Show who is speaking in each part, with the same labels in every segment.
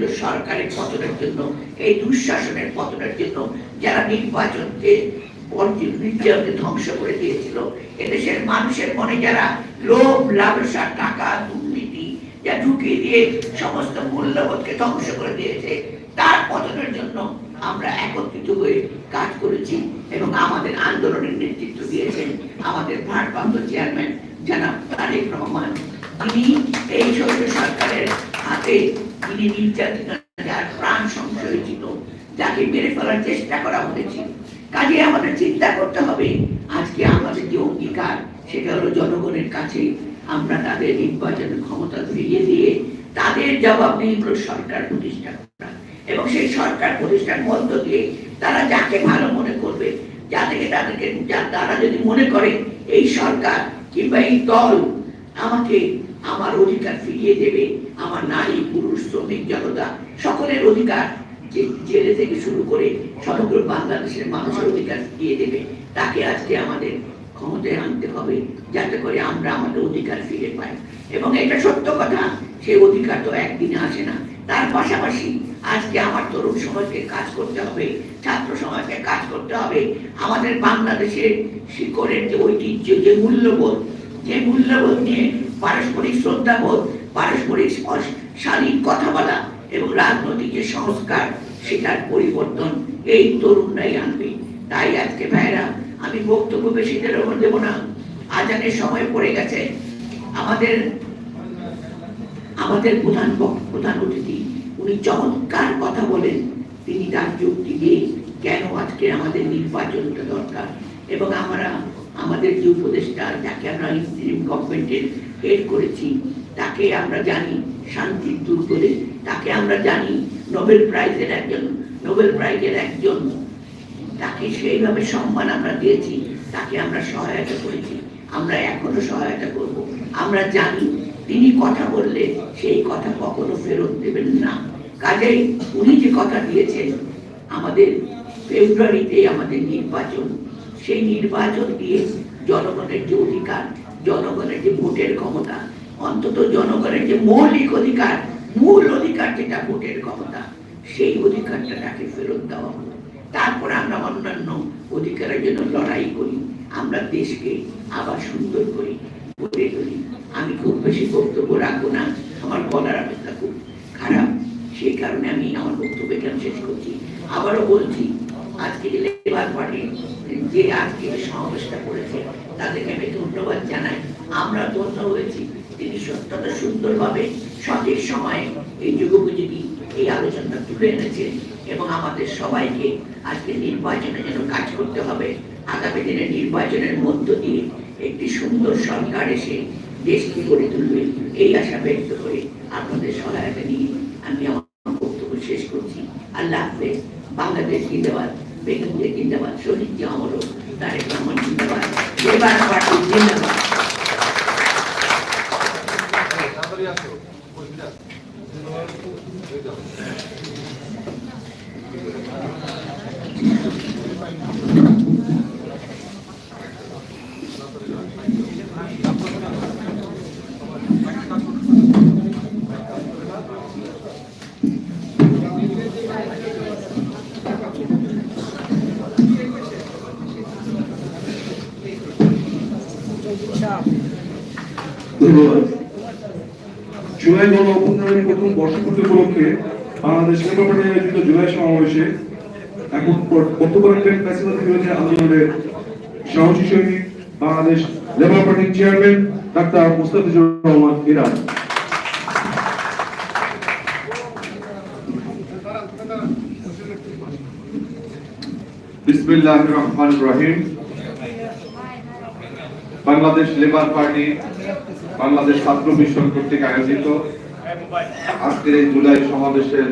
Speaker 1: শৈল সরকারের পতনের জন্য, এই দুঃশাসনের পতনের জন্য যারা নির্বাচনকে নির্যাতনকে ধ্বংস করে দিয়েছিল, এদেশের মানুষের মনে যারা লোভ, লালসা, টাকা, দুর্নীতি যা ঢুকিয়ে দিয়ে সমস্ত মূল্যবোধকে ধ্বংস করে দিয়েছে, তার পতনের জন্য আমরা একত্রিত হয়ে কাজ করেছি এবং আমাদের আন্দোলনের নেতৃত্ব দিয়েছেন আমাদের ভারপ্রাপ্ত চেয়ারম্যান জনাব তারেক রহমান। তিনি এই সরকার সরকারের হাতে তিনি নির্যাতিত যার প্রাণ সংশয় ছিল যাকে মেরে ফেলার চেষ্টা করা হয়েছিল কাজে আমাদের চিন্তা করতে হবে, আজকে আমাদের যে অঙ্গীকার, সেটা হলো জনগণের কাছে আমরা তাদের নির্বাচনের ক্ষমতা ফিরিয়ে দিয়ে তাদের জবাবদিহিগুলো সরকার প্রতিষ্ঠা করা। এবং সেই সরকার প্রতিষ্ঠার মধ্য দিয়ে তারা যাকে ভালো মনে করবে, যাদেরকে তাদেরকে, যা- তারা যদি মনে করে এই সরকার কিংবা এই দল আমাকে আমার অধিকার ফিরিয়ে দেবে, আমার নারী পুরুষ শ্রমিক জনতা, সকলের অধিকার জেলে থেকে শুরু করে সমগ্র বাংলাদেশের মানুষের অধিকার ফিরিয়ে দেবে। তাকে আজকে আমাদের ক্ষমতায় আনতে হবে, যাতে করে আমরা আমাদের অধিকার ফিরে পাই। এবং এটা সত্য কথা, সেই অধিকার তো একদিনে আসে না। তার পাশাপাশি আজকে আমার তরুণ সমাজকে কাজ করতে হবে, ছাত্র সমাজকে কাজ করতে হবে। আমাদের বাংলাদেশের শিকড়ের যে ঐতিহ্য, যে মূল্যবোধ যে মূল্যবোধ নিয়ে পারস্পরিক শ্রদ্ধাবোধ পারস্পরিক শালীন কথা বলা এবং রাজনৈতিক যে সংস্কার, সেটার পরিবর্তন এই তরুণরাই আনবে। তাই আজকে ভাইরা আমি বক্তব্য বেশি দেব না। আজানের সময় পড়ে গেছে। আমাদের আমাদের প্রধান প্রধান অতিথি, উনি চমৎকার কথা বলেন। তিনি তার যুক্তি দিয়ে কেন আজকে আমাদের নির্বাচনটা দরকার। এবং আমরা আমাদের যে উপদেষ্টা, যাকে আমরা ইন্টারিম গভর্নমেন্টের হেড করেছি তাকে আমরা জানি শান্তির দুর্গরে তাকে আমরা জানি নোবেল প্রাইজের একজন, নোবেল প্রাইজের একজন। তাকে সেইভাবে সম্মান আমরা দিয়েছি, তাকে আমরা সহায়তা করেছি। আমরা এখনও সহায়তা করব। আমরা জানি তিনি কথা বললে সেই কথা কখনো ফেরত দেবেন না। কাজেই উনি যে কথা দিয়েছেন, আমাদের ফেব্রুয়ারিতে আমাদের নির্বাচন। সেই নির্বাচন দিয়ে জনগণের যে অধিকার, জনগণের যে ভোটের ক্ষমতা অন্তত জনগণের যে মৌলিক অধিকার, মূল অধিকার যেটা ভোটের ক্ষমতা, সেই অধিকারটা তাকে ফেরত দেওয়া হলো তারপর আমরা অন্যান্য অধিকারের জন্য লড়াই করি, আমরা দেশকে আবার সুন্দর করি গড়ে তুলি। আমি খুব বেশি বক্তব্য রাখব না, আমার বলার অবস্থা খুব খারাপ। সেই কারণে আমি আমার বক্তব্য এখানে শেষ করছি। আবারও বলছি, আজকে যে লেবার পার্টি, যে আজকে সমাবেশটা করেছে, তাদেরকে আমি ধন্যবাদ জানাই। আমরা ধন্য হয়েছি। সুন্দরভাবে সঠিক সময়ে এই যুগোপযোগী এই আলোচনা তুলে এনেছে এবং আমাদের সবাইকে আজকে নির্বাচনে যেন কাজ করতে হবে। আগামী দিনে নির্বাচনের মধ্য দিয়ে একটি সুন্দর সরকার এসে দেশকে গড়ে তুলবে, এই আশা ব্যক্ত করে আপনাদের সহায়তা নিয়ে আমি আমার বক্তব্য শেষ করছি। আল্লাহ হাফেজ। বাংলাদেশ জিন্দাবাদ জিয়া জিন্দাবাদ।
Speaker 2: ধন্যবাদ। জুলাই গণ অভ্যুত্থানের প্রথম বর্ষপূর্তি উপলক্ষে বাংলাদেশ লেবার আয়োজিত জুলাই সমাবেশে এখন বক্তব্য রাখবেন আন্দোলনের সাহসী সৈনিক, বাংলাদেশ লেবার পার্টির chairman doctor Mustafizur Rahman Iran.
Speaker 3: বিসমিল্লাহ রহমান রহিম। বাংলাদেশ লেবার পার্টি বাংলাদেশ ছাত্র মিশন কর্তৃক আয়োজিত আজকের এই জুলাই সমাবেশের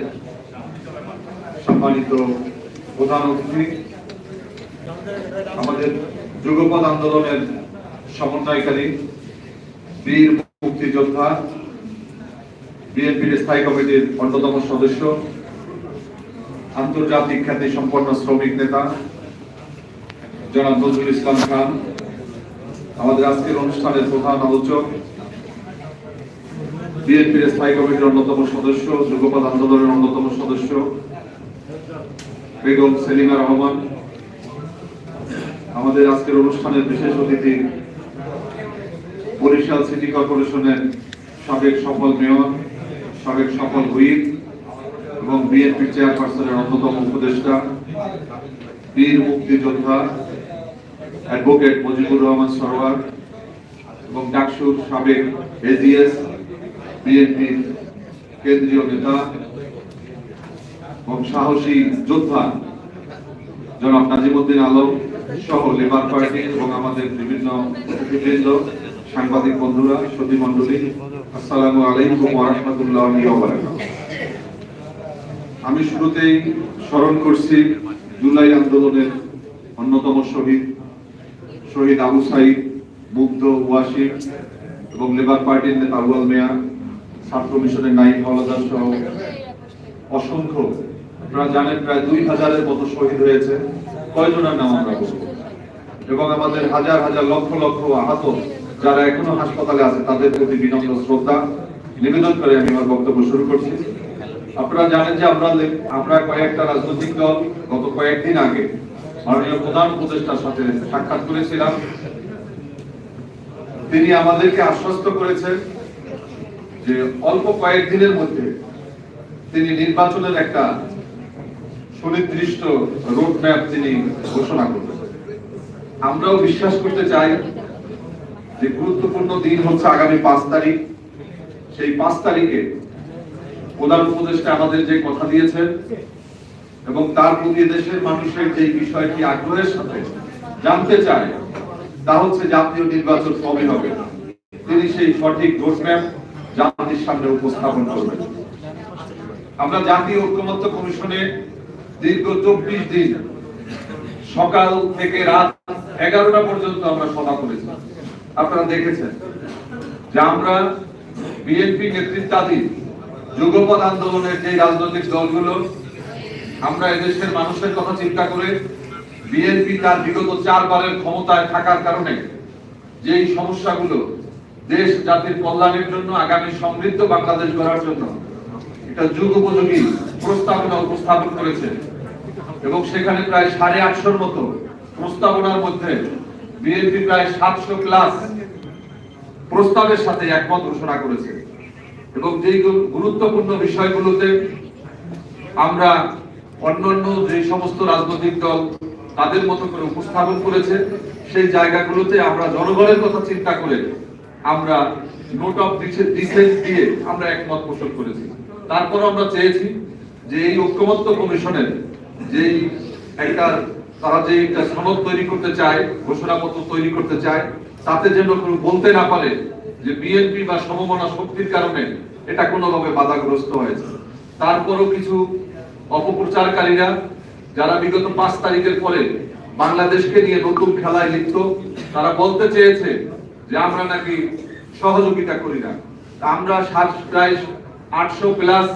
Speaker 3: সম্মানিত প্রধান অতিথি, আমাদের যুগপৎ আন্দোলনের সমন্বয়কারী, বীর মুক্তিযোদ্ধা, বিএনপির স্থায়ী কমিটির অন্যতম সদস্য, আন্তর্জাতিক খ্যাতি সম্পন্ন শ্রমিক নেতা, জনাব নজরুল ইসলাম খান, আমাদের আজকের অনুষ্ঠানের প্রধান আলোচক বিএনপির স্থায়ী কমিটির অন্যতম সদস্য যুগপৎ আন্দোলনের অন্যতম সদস্য, বেগম সেলিমা রহমান। আমাদের আজকের অনুষ্ঠানের বিশেষ অতিথি বরিশাল সিটি কর্পোরেশনের সাবেক সফল মেয়র, সাবেক সফল হুইপ এবং বিএনপি চেয়ারপারসনের অন্যতম উপদেষ্টা, বীর মুক্তিযোদ্ধা অ্যাডভোকেট মুজিবুর রহমান সরোয়ার এবং ডাকসুর সাবেক এজিএস বিএনপির কেন্দ্রীয় নেতা এবং সাহসী যোদ্ধা জনাব নাজিমুদ্দিন আলম সহ লেবার পার্টি এবং আমাদের বিভিন্ন অতিথিবৃন্দ, সাংবাদিক বন্ধুরা, সতী মন্ডলী আসসালামু আলাইকুম ওয়া রাহমাতুল্লাহি ওয়া বারাকাতুহু। আমি শুরুতেই স্মরণ করছি জুলাই আন্দোলনের অন্যতম শহীদ শহীদ আবু সাইদ, মুগ্ধ ওয়াসিম এবং লেবার পার্টির নেতা আউয়াল মিয়া ছাত্র মিশনের নাইম হলদার সহ অসংখ্য, আপনারা জানেন প্রায় দুই হাজারের মতো শহীদ হয়েছে। কয়জনের নাম আমরা এবং আমাদের হাজার হাজার লক্ষ লক্ষ আহত যারা এখনও হাসপাতালে আছে, তাদের প্রতি বিনম্র শ্রদ্ধা। নিবেদন করে আমি আমার বক্তব্য শুরু করছি। আপনারা জানেন যে আমরা আমরা কয়েকটা রাজনৈতিক দল গত কয়েকদিন আগে মাননীয় প্রধান উপদেষ্টার সাথে সাক্ষাৎ করেছিলাম। তিনি আমাদেরকে আশ্বস্ত করেছেন যে অল্প কয়েকদিনের মধ্যে তিনি নির্বাচনের একটা সুনির্দিষ্ট রোড ম্যাপ তিনি ঘোষণা করবেন। আমরাও বিশ্বাস করতে চাই যে গুরুত্বপূর্ণ দিন হচ্ছে আগামী পাঁচ তারিখ। সেই পাঁচ তারিখে প্রধান উপদেষ্টা আমাদের যে কথা দিয়েছেন এবং তার প্রতি দেশের মানুষের যে বিষয়টি আগ্রহের সাথে জানতে চায়, তা হচ্ছে জাতীয় নির্বাচন কবে হবে। তিনি সেই সঠিক রোডম্যাপ জাতির সামনে উপস্থাপন করবেন আমরা জাতীয় ঐক্যমত্য কমিশনে দীর্ঘ চব্বিশ দিন সকাল থেকে রাত এগারোটা পর্যন্ত আমরা সভা করেছি। আপনারা দেখেছেন যে আমরা বিএনপি নেতৃত্বাধীন যুগপৎ আন্দোলনের যে রাজনৈতিক দলগুলো, আমরা এদেশের মানুষের কথা চিন্তা করে বিএনপি তার বিগত চারবারের ক্ষমতায় থাকার কারণে যেই সমস্যাগুলো দেশ জাতির কল্যাণের জন্য আগামী সমৃদ্ধ বাংলাদেশ গড়ার জন্য এটা যুগ উপযোগী প্রস্তাবনা উপস্থাপন করেছে। এবং সেখানে প্রায় সাড়ে আটশোর মতো প্রস্তাবনার মধ্যে বিএনপি প্রায় সাতশো ক্লাস প্রস্তাবের সাথে একমত ঘোষণা করেছে। এবং যেই গুরুত্বপূর্ণ বিষয়গুলোতে আমরা অন্যান্য যে সমস্ত রাজনৈতিক দল তাদের মতো করে উপস্থাপন করেছে, সেই জায়গাগুলোতে আমরা জনগণের কথা চিন্তা করে আমরা নোট অফ ডিসেন্স দিয়ে আমরা একমত পোষণ করেছি। তারপর আমরা চেয়েছি যে এই ঐক্যমত্য কমিশনের যেই একটা তারা যে একটা সনদ তৈরি করতে চায়, ঘোষণাপত্র তৈরি করতে চায়, তাতে যেন কেউ বলতে না পারে যে বিএনপি বা সমমনা শক্তির কারণে এটা কোনোভাবে বাধাগ্রস্ত হয়েছে। তারপরও কিছু অপপ্রচারকারীরা যারা বিগত পাঁচ তারিখের পরে বাংলাদেশকে নিয়ে নতুন খেলায় লিপ্ত, তারা বলতে চেয়েছে যে আমরা নাকি সহযোগিতা করি না। আমরা সাত, প্রায় আটশো প্লাস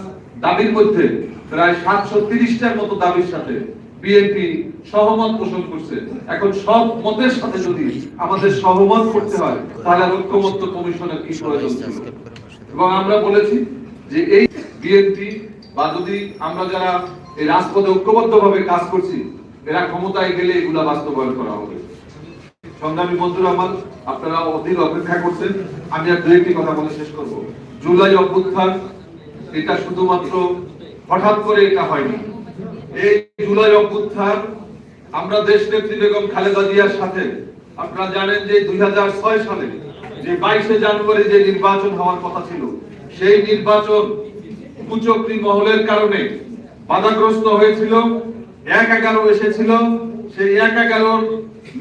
Speaker 3: দাবির মধ্যে প্রায় সাতশো তিরিশটার মতো দাবির সাথে বিএনপি সহমত পোষণ করছে। এখন সব মতের সাথে যদি আমাদের সহমত করতে হয়, তাহলে ঐক্যমত্য কমিশনের কি প্রয়োজন এবং আমরা বলেছি যে এই বিএনপি বা যদি আমরা যারা এই রাজপথে ঐক্যবদ্ধ ভাবে কাজ করছি, এরা ক্ষমতায় গেলে এগুলা বাস্তবায়ন করা হবে। সংগ্রামী বন্ধুরা আমার, আপনারা অধীর অপেক্ষা করছেন, আমি আর দু একটি কথা বলে শেষ করব। জুলাই অভ্যুত্থান, এটা শুধুমাত্র হঠাৎ করে এটা হয়নি। এই জুলাই অভ্যুত্থান, আমরা দেশ নেত্রী বেগম খালেদা জিয়ার সাথে, আপনারা জানেন যে দুই সালে যে বাইশে জানুয়ারি যে নির্বাচন হওয়ার কথা ছিল, সেই নির্বাচন কুচক্রী মহলের কারণে বাধাগ্রস্ত হয়েছিল, এক এগারো এসেছিল, সেই এক এগারোর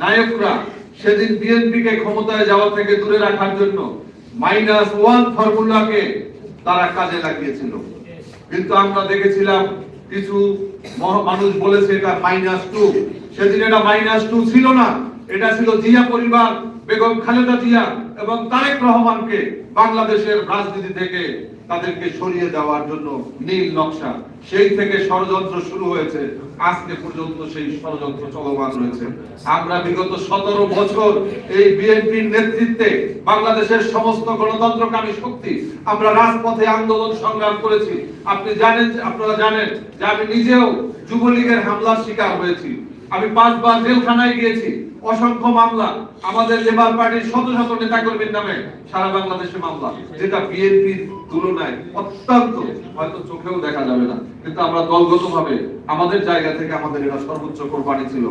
Speaker 3: নায়করা সেদিন বিএনপি কে ক্ষমতায় যাওয়া থেকে দূরে রাখার জন্য মাইনাস ওয়ান ফর্মুলাকে তারা কাজে লাগিয়েছিল। কিন্তু আমরা দেখেছিলাম কিছু মানুষ বলেছে এটা মাইনাস টু সেদিন এটা মাইনাস টু ছিল না। এটা ছিল জিয়া পরিবার, বেগম খালেদা জিয়া এবং তারেক রহমানকে বাংলাদেশের রাজনীতি থেকে তাদেরকে সরিয়ে দেওয়ার জন্য নীল নকশা। সেই থেকে ষড়যন্ত্র শুরু হয়েছে। আজকে পর্যন্ত সেই ষড়যন্ত্র চলমান রয়েছে। আমরা বিগত সতেরো বছর এই বিএনপির নেতৃত্বে বাংলাদেশের সমস্ত গণতন্ত্রকামী শক্তি আমরা রাজপথে আন্দোলন সংগ্রাম করেছি। আপনি জানেন আপনারা জানেন যে আমি নিজেও যুবলীগের হামলার শিকার হয়েছি। আমি পাঁচবার জেলখানায় গিয়েছি। অসংখ্য মামলা আমাদের লেবার পার্টির শত শত নেতা কর্মীর নামে সারা বাংলাদেশে মামলা। যেটা বিএনপির তুলনায় অত্যন্ত, হয়তো চোখেও দেখা যাবে না। কিন্তু আমরা দলগত ভাবে আমাদের জায়গা থেকে আমাদের এরা সর্বোচ্চ কোরবানি ছিল।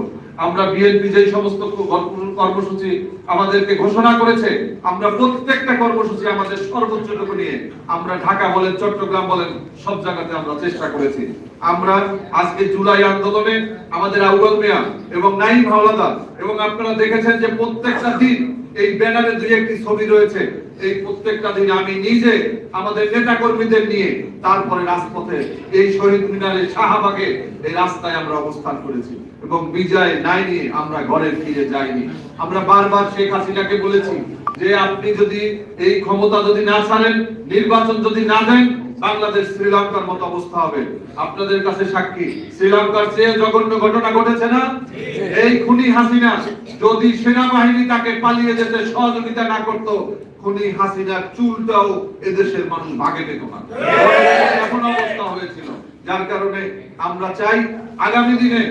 Speaker 3: আমরা বিএনপি যেই সমস্ত কর্মসূচি আমাদেরকে ঘোষণা করেছে, আমরা প্রত্যেকটা কর্মসূচি আমাদের সর্বোচ্চটুকু নিয়ে আমরা ঢাকা বলেন, চট্টগ্রাম বলেন, সব জায়গাতে আমরা চেষ্টা করেছি। আমরা আজকে জুলাই আন্দোলনে আমাদের আউয়াল মিয়া এবং নাইম হাওলাদার এবং আপনারা দেখেছেন যে প্রত্যেকটা দিন এই ব্যানারে দুই একটি ছবি রয়েছে। এই প্রত্যেকটা দিন আমি নিজে আমাদের নেতা কর্মীদের নিয়ে তারপরে রাজপথে এই শহীদ মিনারে শাহবাগে এই রাস্তায় আমরা অবস্থান করেছি এবং বিজয় নাই নিয়ে আমরা ঘরে ফিরে যাইনি। আমরা বারবার শেখ হাসিনাকে বলেছি যে আপনি যদি এই ক্ষমতা যদি না ছাড়েন, নির্বাচন যদি না দেন বাংলাদেশ শ্রীলঙ্কার মতো অবস্থা হবে। আপনাদের কাছে সাক্ষী, শ্রীলঙ্কার চেয়ে জঘন্য ঘটনা ঘটেছে না? এই খুনি হাসিনা, যদি সেনাবাহিনী তাকে পালিয়ে যেতে সহযোগিতা না করত, খুনি চুলটাও এদেশের মানুষ ভাগে পেত না। এখন অবস্থা হয়েছিল। যার কারণে আমরা চাই, আগামী দিনে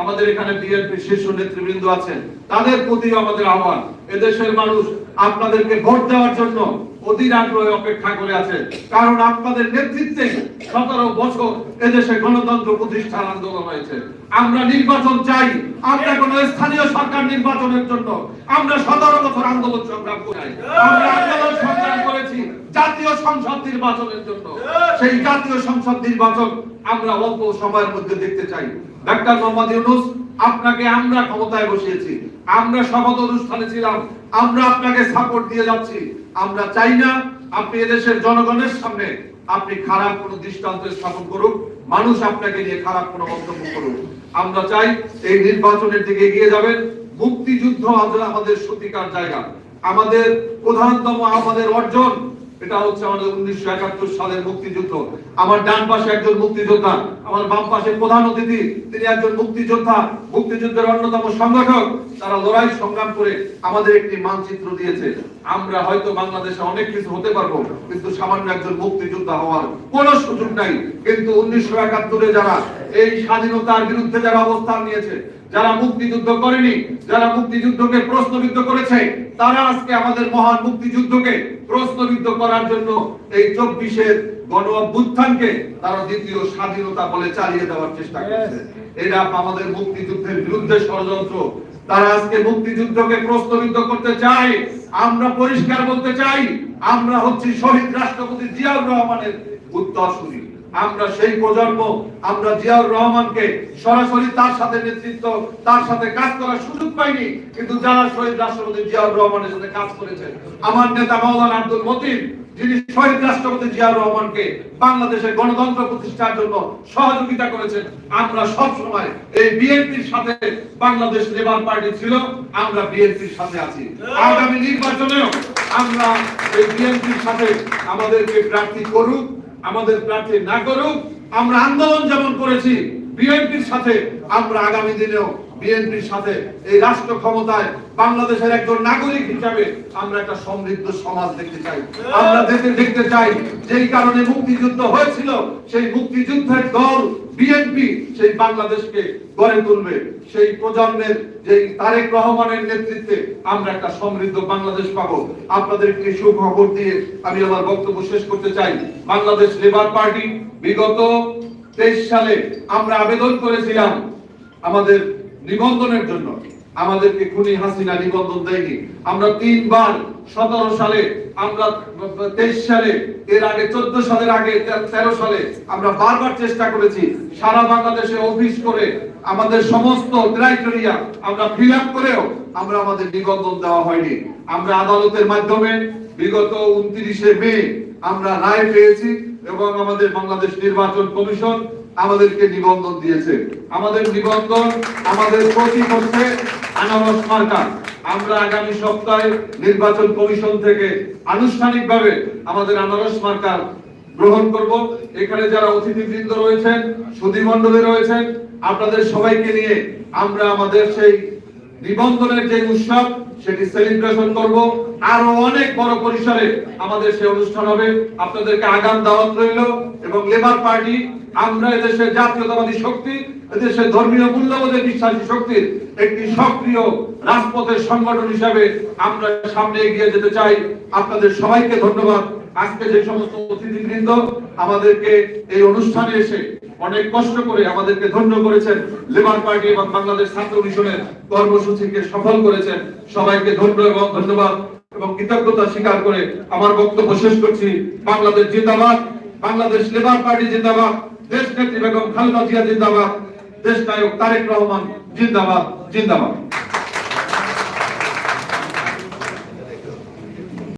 Speaker 3: আমাদের এখানে বিএনপি শীর্ষ নেতৃবৃন্দ আছেন, তাদের প্রতি আমাদের আহ্বান, এদেশের মানুষ আপনাদেরকে ভোট দেওয়ার জন্য অধীর আগ্রহে অপেক্ষা করে আছে। কারণ আপনাদের নেতৃত্বে সতেরো বছর এদেশে গণতন্ত্র প্রতিষ্ঠার আন্দোলন হয়েছে। আমরা নির্বাচন চাই। আমরা কোন স্থানীয় সরকার নির্বাচনের জন্য আমরা সতেরো বছর আন্দোলন সংগ্রাম করি আমরা আন্দোলন সংগ্রাম করেছি জাতীয় সংসদ নির্বাচনের জন্য। সেই জাতীয় সংসদ নির্বাচন আমরা অল্প সময়ের মধ্যে দেখতে চাই। ডাক্তার মোহাম্মদ ইউনুস আপনাকে আমরা ক্ষমতায় বসিয়েছি, আমরা শপথ অনুষ্ঠানে ছিলাম, আমরা আপনাকে সাপোর্ট দিয়ে যাচ্ছি। আমরা চাই না আপনি এদেশের জনগণের সামনে আপনি খারাপ কোনো দৃষ্টান্ত স্থাপন করুক, মানুষ আপনাকে নিয়ে খারাপ কোনো মন্তব্য করুক। আমরা চাই এই নির্বাচনের দিকে এগিয়ে যাবেন, মুক্তিযুদ্ধ আমাদের সত্যিকার জায়গা। আমাদের প্রধানতম আমাদের অর্জন এটা হচ্ছে আমাদের উনিশশো একাত্তর সালের মুক্তিযুদ্ধ। আমার ডান পাশে একজন মুক্তিযোদ্ধা, আমার বাম পাশে প্রধান অতিথি, তিনি একজন মুক্তিযোদ্ধা, মুক্তিযুদ্ধের অন্যতম সংগঠক। তারা লড়াই সংগ্রাম করে আমাদের একটি মানচিত্র দিয়েছে। আমরা হয়তো বাংলাদেশে অনেক কিছু হতে পারব, কিন্তু সামান্য একজন মুক্তিযোদ্ধা হওয়ার কোনো সুযোগ নাই। কিন্তু উনিশশো একাত্তরে যারা এই স্বাধীনতার বিরুদ্ধে যারা অবস্থান নিয়েছে যারা মুক্তিযুদ্ধ করেনি যারা মুক্তিযুদ্ধকে প্রশ্নবিদ্ধ করেছে তারা আজকে আমাদের মহান মুক্তিযুদ্ধকে প্রশ্নবিদ্ধ করার জন্য এই চব্বিশের গণ অভ্যুত্থানকে তারা দ্বিতীয় স্বাধীনতা বলে চালিয়ে দেওয়ার চেষ্টা করছে। এরা আমাদের মুক্তিযুদ্ধের বিরুদ্ধে ষড়যন্ত্র। তারা আজকে মুক্তিযুদ্ধকে প্রশ্নবিদ্ধ করতে চায়। আমরা পরিষ্কার বলতে চাই আমরা হচ্ছি শহীদ রাষ্ট্রপতি জিয়াউর রহমানের উত্তর উত্তরসূরি। আমরা সেই প্রজন্ম, আমরা জিয়াউর রহমানকে সরাসরি তার সাথে নেতৃত্ব, তার সাথে কাজ করার সুযোগ পাইনি, কিন্তু যারা শহীদ রাষ্ট্রপতি জিয়াউর রহমানের সাথে কাজ করেছেন, আমার নেতা মাওলানা আব্দুল মতিন, যিনি শহীদ রাষ্ট্রপতি জিয়াউর রহমানকে বাংলাদেশের গণতন্ত্র প্রতিষ্ঠার জন্য সহযোগিতা করেছেন, আমরা সব সময় এই বিএনপির সাথে বাংলাদেশ লেবার পার্টি ছিল, আমরা বিএনপির সাথে আছি। আগামী নির্বাচনেও আমরা এই বিএনপির সাথে আমাদেরকে প্রার্থী করুক আমাদের প্রার্থী না করুক, আমরা আন্দোলন যেমন করেছি, বিএনপির সাথে, আমরা আগামী দিনেও বিএনপির সাথে এই রাষ্ট্র ক্ষমতায় বাংলাদেশের একজন নাগরিক হিসাবে আমরা একটা সমৃদ্ধ সমাজ দেখতে চাই। আমরা দেখতে দেখতে চাই, যেই কারণে মুক্তিযুদ্ধ হয়েছিল, সেই মুক্তিযুদ্ধের দল বিএনপি সেই বাংলাদেশকে গড়ে তুলবে। সেই প্রজন্মের যে তারেক রহমানের নেতৃত্বে আমরা একটা সমৃদ্ধ বাংলাদেশ পাব। আপনাদের একটি সুখবর দিয়ে আমি আমার বক্তব্য শেষ করতে চাই। বাংলাদেশ লেবার পার্টি বিগত তেইশ সালে আমরা আবেদন করেছিলাম আমাদের নিবন্ধনের জন্য। আমাদেরকে খুনি হাসিনা নিবন্ধন দেয়নি। আমরা তিনবার সতেরো সালে, আমরা তেইশ সালে, এর আগে চোদ্দ সালের আগে, তেরো সালে আমরা বারবার চেষ্টা করেছি সারা বাংলাদেশে অফিস করে আমাদের সমস্ত ক্রাইটেরিয়া আমরা ফিল আপ করেও আমরা আমাদের নিবন্ধন দেওয়া হয়নি। আমরা আদালতের মাধ্যমে বিগত উনত্রিশে মে আমরা রায় পেয়েছি এবং আমাদের বাংলাদেশ নির্বাচন কমিশন আমাদেরকে নিবন্ধন দিয়েছে। আমাদের নিবন্ধন আমাদের প্রতীক হচ্ছে আনারস মার্কা। আমরা আগামী সপ্তাহে নির্বাচন কমিশন থেকে আনুষ্ঠানিকভাবে আমাদের আনারস মার্কার গ্রহণ করব। এখানে যারা অতিথিবৃন্দ রয়েছেন সুধী মণ্ডলী রয়েছেন, আপনাদের সবাইকে নিয়ে আমরা আমাদের সেই নিবন্ধনের যে উৎসব, সেটি সেলিব্রেশন করব। আরও অনেক বড় পরিসরে আমাদের সেই অনুষ্ঠান হবে। আপনাদেরকে আগাম দাওয়াত রইল এবং লেবার পার্টি আমরা এদেশের জাতীয়তাবাদী শক্তি, এদেশের ধর্মীয় মূল্যবোধে বিশ্বাসী শক্তির একটি সক্রিয় রাজপথের সংগঠন হিসাবে আমরা সামনে এগিয়ে যেতে চাই। আপনাদের সবাইকে ধন্যবাদ। আজকে যে সমস্ত অতিথিবৃন্দ আমাদেরকে এই অনুষ্ঠানে এসে অনেক কষ্ট করে আমাদেরকে ধন্য করেছেন। লেবার পার্টি এবং বাংলাদেশ ছাত্র মিশনের কর্মসূচিকে সফল করেছেন। সবাইকে ধন্য এবং ধন্যবাদ। এবং কৃতজ্ঞতা স্বীকার করে আমার বক্তব্য শেষ করছি। বাংলাদেশ জিন্দাবাদ, বাংলাদেশ লেবার পার্টি জিন্দাবাদ, দেশ নেত্রী বেগম খালেদা জিয়া জিন্দাবাদ, দেশ নায়ক তারেক রহমান জিন্দাবাদ জিন্দাবাদ।